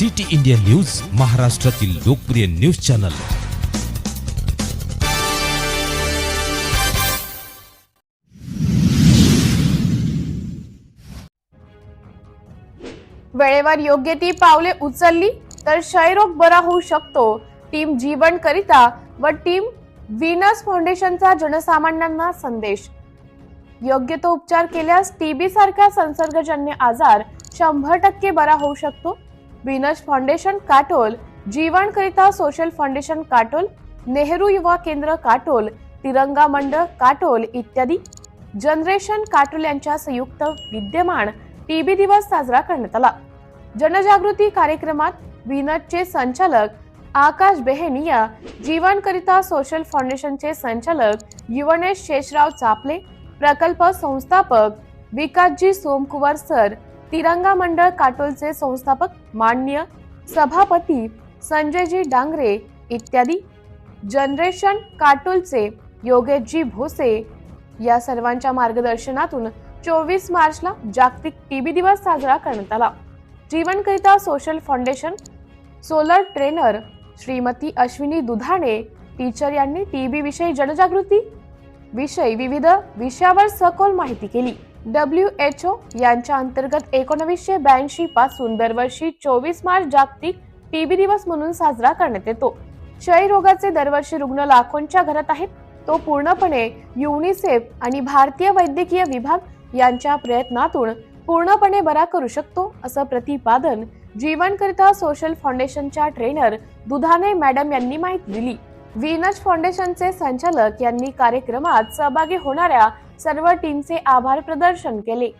City India news महाराष्ट्रातील लोकप्रिय news channel. वेळेवर योग्य ती पावले उचलली तर क्षयरोग बरा होऊ शकतो. टीम जीवन करिता व टीम विनस फाउंडेशनचा जनसामान्यांना संदेश. योग्य तो उपचार केल्यास टीबी सारखा संसर्गजन्य आजार शंभर टक्के बरा होऊ शकतो. Venus foundation Katol Jeevankarita social foundation Katol Nehru Yuva Kendra Katol तिरंगा मंडळ काटोल इत्यादी. जनरेशन काटोल यांच्या संयुक्त विद्यमान टीबी दिवस साजरा करण्यात आला. जनजागृती कार्यक्रमात व्हीनसचे संचालक आकाश बेहेनिया जीवनकरिता सोशल फाउंडेशनचे संचालक युवनेश शेषराव चापले प्रकल्प संस्थापक विकासजी सोमकुवार सर तिरंगा मंडळ काटोलचे संस्थापक मान्य सभापती संजयजी डांगरे इत्यादी. जनरेशन काटोलचे योगेशजी भोसे या सर्वांच्या मार्गदर्शनातून चोवीस मार्चला जागतिक टीबी दिवस साजरा करण्यात आला. Jeevankarita social foundation solar trainer Shrimati Ashwini Dudhane teacher यांनी टीबी विषयी जनजागृती विषयी विविध विषयावर सखोल माहिती केली. डब्ल्यू एच ओ यांच्या अंतर्गत एकोणवीसशे ब्याऐंशी पासून दरवर्षी चोवीस मार्च जागतिक टीबी दिवस म्हणून साजरा करण्यात येतो. क्षयरोगाचे दरवर्षी रुग्ण लाखोंच्या घरात आहेत. तो पूर्णपणे युनिसेफ आणि भारतीय वैद्यकीय विभाग यांच्या प्रयत्नातून पूर्णपणे बरा करू शकतो असं प्रतिपादन जीवनकरिता सोशल फाउंडेशनच्या ट्रेनर दुधाने मॅडम यांनी माहिती दिली. व्हीनस फाउंडेशनचे संचालक यांनी कार्यक्रमात सहभागी होणाऱ्या सर्व टीमचे आभार प्रदर्शन केले.